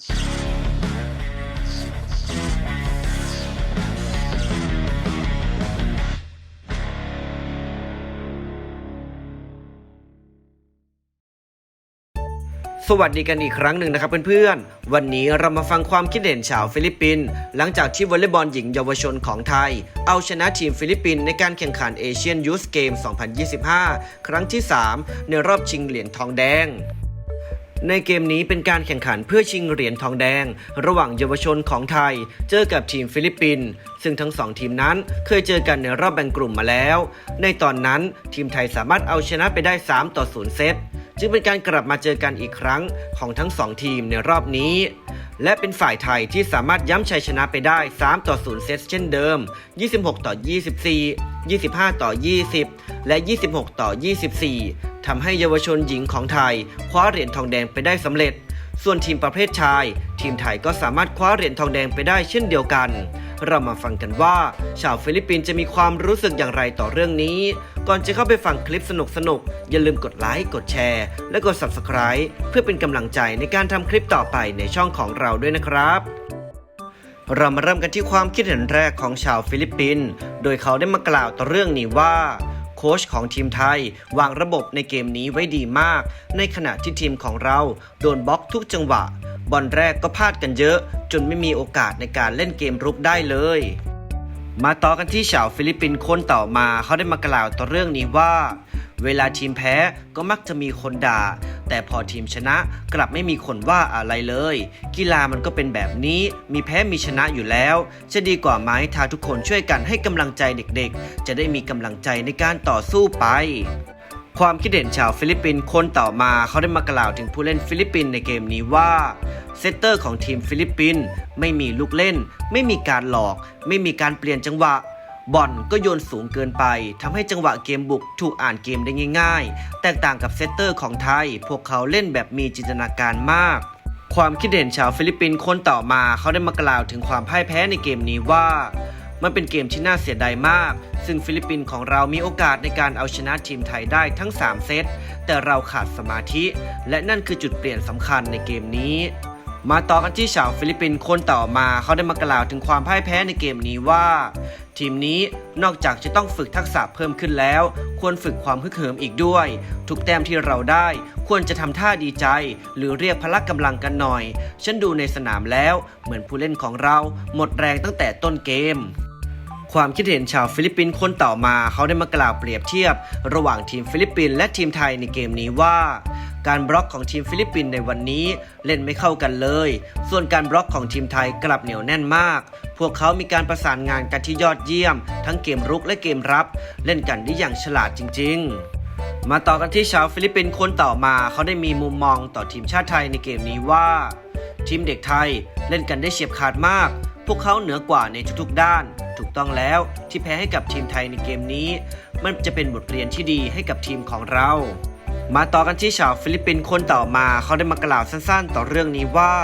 สวัสดีกันอีกครั้งหนึ่งนะครับเพื่อนๆ วันนี้เรามาฟังความคิดเห็นชาวฟิลิปปินส์หลังจากที่วอลเลย์บอลหญิงเยาวชนของไทย เอาชนะทีมฟิลิปปินส์ในการแข่งขันเอเชียนยูสเกม 2025 ครั้งที่ 3 ในรอบชิงเหรียญทองแดง ในเกมนี้เป็นการแข่งขันเพื่อชิงเหรียญทองแดง ระหว่างเยาวชนของไทย เจอกับทีมฟิลิปปินส์ซึ่งทั้งสองทีมนั้นเคยเจอกันในรอบแบ่งกลุ่มมาแล้ว ในตอนนั้นทีมไทยสามารถเอาชนะไปได้ 3 ต่อ 0 เซตจึงเป็นการกลับมาเจอกันอีกครั้งของทั้งสองทีมในรอบนี้ และเป็นฝ่ายไทยที่สามารถย้ำชัยชนะไปได้ 3 ต่อ 0 เซตเช่นเดิม 26 ต่อ 24 25 ต่อ 20 และ 26 ต่อ 24 ทำให้เยาวชนหญิงของไทย คว้าเหรียญทองแดงไปได้สำเร็จ ส่วนทีมประเภทชาย ทีมไทยก็สามารถคว้าเหรียญทองแดงไปได้เช่นเดียวกัน เรามาฟังกันว่า ชาวฟิลิปปินส์จะมีความรู้สึกอย่างไรต่อเรื่องนี้ ก่อนจะเข้าไปฟังคลิปสนุกๆอย่าลืมกดไลค์กดแชร์ และกด Subscribe เพื่อเป็นกำลังใจในการทำคลิปต่อไปในช่องของเราด้วยนะครับเรามาเริ่มกันที่ความคิดเห็นแรกของชาวฟิลิปปินส์ โดยเขาได้มากล่าวต่อเรื่องนี้ว่า โค้ชของทีมไทย วางระบบในเกมนี้ไว้ดีมาก ในขณะที่ทีมของเราโดนบล็อกทุกจังหวะ บอลแรกก็พลาดกันเยอะ จนไม่มีโอกาสในการเล่นเกมรุกได้เลยมาต่อกันที่ชาวฟิลิปปินส์คนต่อมาเขาได้มากล่าวต่อเรื่องนี้ว่า เวลาทีมแพ้ก็มักจะมีคนด่า แต่พอทีมชนะกลับไม่มีคนว่าอะไรเลย กีฬามันก็เป็นแบบนี้มีแพ้มีชนะอยู่แล้ว จะดีกว่าไหมถ้าทุกคนช่วยกันให้กำลังใจเด็กๆ จะได้มีกำลังใจในการต่อสู้ไปความคิดเห็นชาวฟิลิปปินส์คนต่อมาเขาได้มากล่าวถึงผู้เล่นฟิลิปปินส์ในเกมนี้ว่าเซตเตอร์ของทีมฟิลิปปินส์ไม่มีลูกเล่น ไม่มีการหลอก ไม่มีการเปลี่ยนจังหวะ บอลก็โยนสูงเกินไปทำให้จังหวะเกมบุกถูกอ่านเกมได้ง่ายๆ แตกต่างกับเซตเตอร์ของไทย พวกเขาเล่นแบบมีจินตนาการมาก ความคิดเห็นชาวฟิลิปปินส์คนต่อมาเขาได้มากล่าวถึงความพ่ายแพ้ในเกมนี้ว่ามันเป็นเกมที่น่าเสียดายมาก ซึ่งฟิลิปปินส์ของเรามีโอกาสในการเอาชนะทีมไทยได้ทั้ง 3 เซต แต่เราขาดสมาธิ และนั่นคือจุดเปลี่ยนสำคัญในเกมนี้ มาต่อกันที่ชาวฟิลิปปินส์คนต่อมาเขาได้มากล่าวถึงความพ่ายแพ้ในเกมนี้ว่า ทีมนี้นอกจากจะต้องฝึกทักษะเพิ่มขึ้นแล้ว ควรฝึกความฮึกเหิมอีกด้วย ทุกแต้มที่เราได้ ควรจะทำท่าดีใจ หรือเรียกพละกำลังกันหน่อย ฉันดูในสนามแล้ว เหมือนผู้เล่นของเรา หมดแรงตั้งแต่ต้นเกมความคิดเห็นชาวฟิลิปปินส์คนต่อมาเขาได้มากล่าวเปรียบเทียบ ระหว่างทีมฟิลิปปินส์และทีมไทยในเกมนี้ว่าการบล็อกของทีมฟิลิปปินส์ในวันนี้เล่นไม่เข้ากันเลย ส่วนการบล็อกของทีมไทยกลับเหนียวแน่นมาก พวกเขามีการประสานงานกันที่ยอดเยี่ยม ทั้งเกมรุกและเกมรับ เล่นกันได้อย่างฉลาดจริง ๆมาต่อกันที่ชาวฟิลิปปินส์คนต่อมาเขาได้มีมุมมองต่อทีมชาติไทยในเกมนี้ว่า ทีมเด็กไทยเล่นกันได้เฉียบขาดมาก พวกเขาเหนือกว่าในทุกๆด้าน ถูกต้องแล้วที่แพ้ให้กับทีมไทยในเกมนี้ มันจะเป็นบทเรียนที่ดีให้กับทีมของเรา มาต่อกันที่ชาวฟิลิปปินส์คนต่อมาเขาได้มากล่าวสั้นๆ ต่อเรื่องนี้ว่า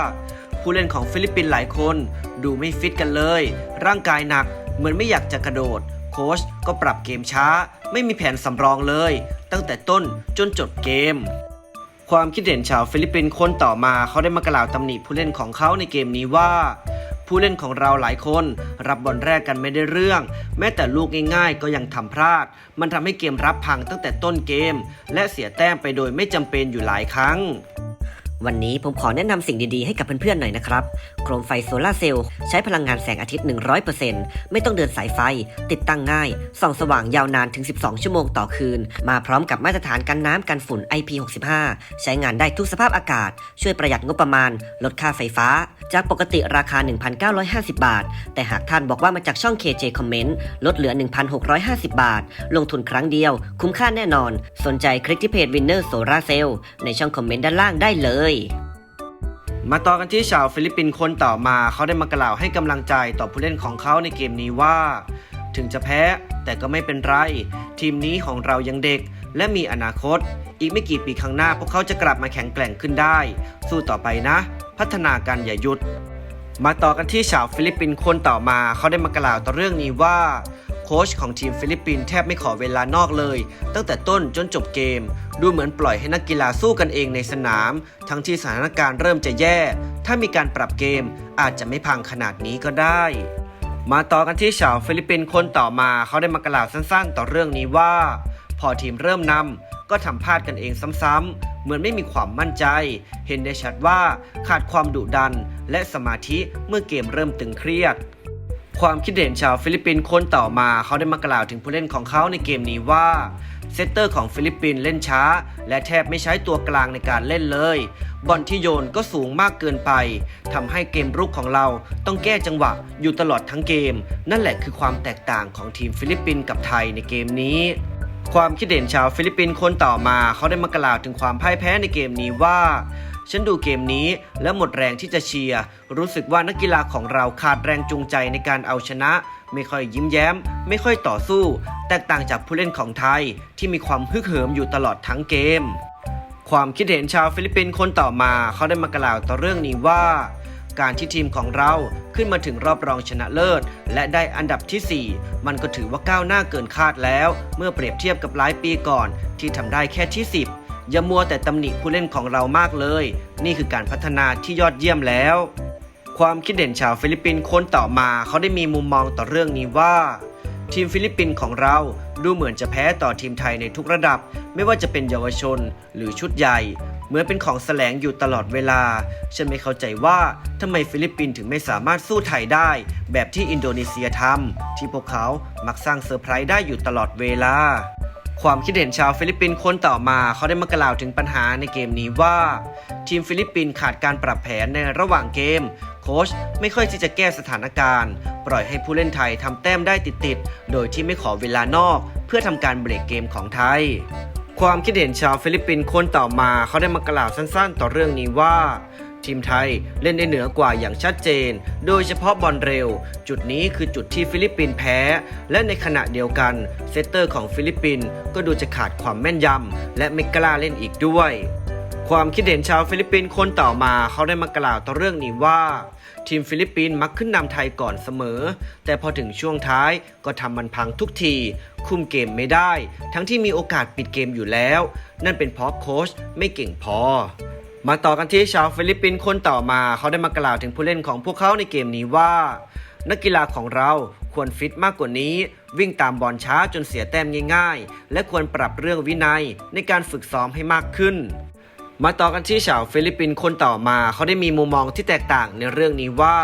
ผู้เล่นของฟิลิปปินส์หลายคนดูไม่ฟิตกันเลย ร่างกายหนักเหมือนไม่อยากจะกระโดด โค้ชก็ปรับเกมช้า ไม่มีแผนสำรองเลย ตั้งแต่ต้นจนจบเกม ความคิดเห็นชาวฟิลิปปินส์คนต่อมาเขาได้มากล่าวตำหนิผู้เล่นของเขาในเกมนี้ว่า ผู้เล่นของเราหลายคน รับบอลแรกกันไม่ได้เรื่อง แม้แต่ลูกง่ายๆ ก็ยังทำพลาด มันทำให้เกมรับพังตั้งแต่ต้นเกม และเสียแต้มไปโดยไม่จำเป็นอยู่หลายครั้ง วันนี้ผมขอแนะนำสิ่งดีๆให้กับเพื่อนๆหน่อยนะครับ โคมไฟโซลาเซลล์ใช้พลังงานแสงอาทิตย์ 100%ไม่ต้องเดินสายไฟ ติดตั้งง่าย ส่องสว่างยาวนานถึง 12 ชั่วโมงต่อคืน มาพร้อมกับมาตรฐานกันน้ำกันฝุ่น IP65 ใช้งานได้ทุกสภาพอากาศ ช่วยประหยัดงบประมาณ ลดค่าไฟฟ้า จากปกติราคา 1,950 บาท แต่หากท่านบอกว่ามาจากช่อง KJ Comment ลดเหลือ 1,650 บาท ลงทุนครั้งเดียว คุ้มค่าแน่นอน สนใจคลิกที่เพจ Winner Solar Cell ในช่องคอมเมนต์ด้านล่างได้เลยมาต่อกันที่ชาวฟิลิปปินส์คนต่อมา เขาได้มากล่าวให้กำลังใจต่อผู้เล่นของเขาในเกมนี้ว่า ถึงจะแพ้แต่ก็ไม่เป็นไร ทีมนี้ของเรายังเด็ก และมีอนาคต อีกไม่กี่ปีข้างหน้าพวกเขาจะกลับมาแข็งแกร่งขึ้นได้ สู้ต่อไปนะ พัฒนาการอย่าหยุด มาต่อกันที่ชาวฟิลิปปินส์คนต่อมา เขาได้มากล่าวต่อเรื่องนี้ว่า โค้ชของทีมฟิลิปปินส์แทบไม่ขอเวลานอกเลย ตั้งแต่ต้นจนจบเกม ดูเหมือนปล่อยให้นักกีฬาสู้กันเองในสนาม ทั้งที่สถานการณ์เริ่มจะแย่ ถ้ามีการปรับเกมอาจจะไม่พังขนาดนี้ก็ได้มาต่อกันที่ชาวฟิลิปปินส์คนต่อมาเขาได้มากล่าวสั้นๆ ต่อเรื่องนี้ว่า พอทีมเริ่มนำก็ทำพลาดกันเองซ้ำๆเหมือนไม่มีความมั่นใจ เห็นได้ชัดว่าขาดความดุดัน และสมาธิเมื่อเกมเริ่มตึงเครียด ความคิดเห็นชาวฟิลิปปินส์คนต่อมาเขาได้มากล่าวถึงผู้เล่นของเขาในเกมนี้ว่าเซตเตอร์ของฟิลิปปินส์เล่นช้า และแทบไม่ใช้ตัวกลางในการเล่นเลย บอลที่โยนก็สูงมากเกินไปทำให้เกมรุกของเราต้องแก้จังหวะอยู่ตลอดทั้งเกม นั่นแหละคือความแตกต่างของทีมฟิลิปปินส์กับไทยในเกมนี้ ความคิดเห็นชาวฟิลิปปินส์คนต่อมาเขาได้มากล่าวถึงความพ่ายแพ้ในเกมนี้ว่า ฉันดูเกมนี้แล้วหมดแรงที่จะเชียร์ รู้สึกว่านักกีฬาของเราขาดแรงจูงใจในการเอาชนะ ไม่ค่อยยิ้มแย้ม ไม่ค่อยต่อสู้ แตกต่างจากผู้เล่นของไทยที่มีความฮึกเหิมอยู่ตลอดทั้งเกม ความคิดเห็นชาวฟิลิปปินส์คนต่อมาเขาได้มากล่าวต่อเรื่องนี้ว่าการที่ทีมของเราขึ้นมาถึงรอบรองชนะเลิศ และได้อันดับทีสี่4 มันก็ถือว่าก้าวหน้าเกินคาดแล้ว เมื่อเปรียบเทียบกับหลายปีก่อนที่ทำได้แค่ที่ 10 อย่ามัวแต่ตำหนิผู้เล่นของเรามากเลย นี่คือการพัฒนาที่ยอดเยี่ยมแล้ว ความคิดเห็นชาวฟิลิปปินส์คนต่อมาเขาได้มีมุมมองต่อเรื่องนี้ว่า ทีมฟิลิปปินส์ของเราดูเหมือนจะแพ้ต่อทีมไทยในทุกระดับ ไม่ว่าจะเป็นเยาวชนหรือชุดใหญ่ เหมือนเป็นของแสลงอยู่ตลอดเวลา ฉันไม่เข้าใจว่าทำไมฟิลิปปินส์ถึงไม่สามารถสู้ไทยได้ แบบที่อินโดนีเซียทำที่พวกเขามักสร้างเซอร์ไพรส์ได้อยู่ตลอดเวลา ความคิดเห็นชาวฟิลิปปินส์คนต่อมาเขาได้มากล่าวถึงปัญหาในเกมนี้ว่า ทีมฟิลิปปินส์ขาดการปรับแผนในระหว่างเกม โค้ชไม่ค่อยที่จะแก้สถานการณ์ ปล่อยให้ผู้เล่นไทยทำแต้มได้ติดๆโดยที่ไม่ขอเวลานอก เพื่อทำการเบรกเกมของไทย ความคิดเห็นชาวฟิลิปปินส์คนต่อมาเขาได้มากล่าวสั้นๆ ต่อเรื่องนี้ว่า ทีมไทยเล่นได้เหนือกว่าอย่างชัดเจน โดยเฉพาะบอลเร็ว จุดนี้คือจุดที่ฟิลิปปินส์แพ้ และในขณะเดียวกัน เซตเตอร์ของฟิลิปปินส์ก็ดูจะขาดความแม่นยำและไม่กล้าเล่นอีกด้วยความคิดเห็นชาวฟิลิปปินส์คนต่อมาเขาได้มากล่าวต่อเรื่องนี้ว่า ทีมฟิลิปปินส์มักขึ้นนำไทยก่อนเสมอ แต่พอถึงช่วงท้ายก็ทำมันพังทุกที คุมเกมไม่ได้ ทั้งที่มีโอกาสปิดเกมอยู่แล้ว นั่นเป็นเพราะโค้ชไม่เก่งพอ มาต่อกันที่ชาวฟิลิปปินส์คนต่อมา เขาได้มากล่าวถึงผู้เล่นของพวกเขาในเกมนี้ว่า นักกีฬาของเราควรฟิตมากกว่านี้ วิ่งตามบอลช้าจนเสียแต้มง่ายๆ และควรปรับเรื่องวินัยในการฝึกซ้อมให้มากขึ้น มาต่อกันที่ชาวฟิลิปปินส์คนต่อมา เขาได้มีมุมมองที่แตกต่างในเรื่องนี้ว่า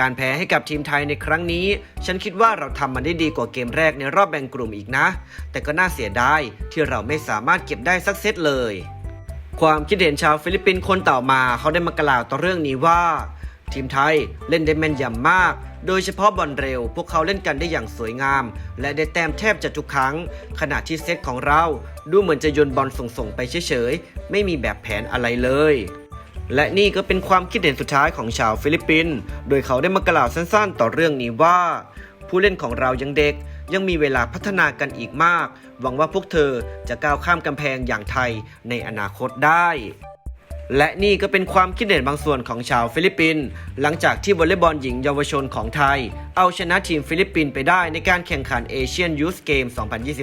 การแพ้ให้กับทีมไทยในครั้งนี้ ฉันคิดว่าเราทำมันได้ดีกว่าเกมแรกในรอบแบ่งกลุ่มอีกนะ แต่ก็น่าเสียดายที่เราไม่สามารถเก็บได้สักเซตเลย ความคิดเห็นชาวฟิลิปปินส์คนต่อมาเขาได้มากล่าวต่อเรื่องนี้ว่า ทีมไทยเล่นได้แม่นยำมาก โดยเฉพาะบอลเร็ว พวกเขาเล่นกันได้อย่างสวยงาม และได้แต้มแทบจะทุกครั้ง ขณะที่เซตของเรา ดูเหมือนจะโยนบอลส่งๆไปเฉยๆ ไม่มีแบบแผนอะไรเลยและนี่ก็เป็นความคิดเห็นสุดท้ายของชาวฟิลิปปินส์ โดยเขาได้มากล่าวสั้นๆ ต่อเรื่องนี้ว่า ผู้เล่นของเรายังเด็ก ยังมีเวลาพัฒนากันอีกมาก หวังว่าพวกเธอจะก้าวข้ามกำแพงอย่างไทยในอนาคตได้ และนี่ก็เป็นความคิดเห็นบางส่วนของชาวฟิลิปปินส์หลังจากที่วอลเลย์บอลหญิงเยาวชนของไทย เอาชนะทีมฟิลิปปินส์ไปได้ในการแข่งขันเอเชียนยูสเกม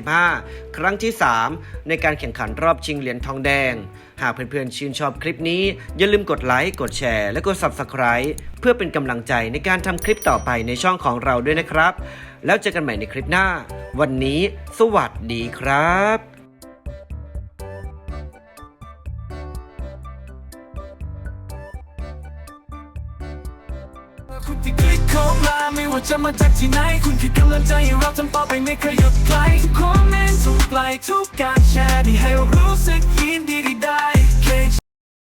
2025 ครั้งที่ 3 ในการแข่งขันรอบชิงเหรียญทองแดง หากเพื่อนๆชื่นชอบคลิปนี้ อย่าลืมกดไลค์กดแชร์และกด Subscribe เพื่อเป็นกำลังใจในการทำคลิปต่อไปในช่องของเราด้วยนะครับ แล้วเจอกันใหม่ในคลิปหน้า วันนี้สวัสดีครับคุณที่คลิกเข้ามาไม่ว่าจะมาจากที่ไหน คุณคือกำลังใจให้เราทำต่อไปไม่เคยหยุดไกลทุกคอมเมนต์ทุกไลค์ทุกการแชร์ที่ให้เรารู้สึกยินดีได้ KG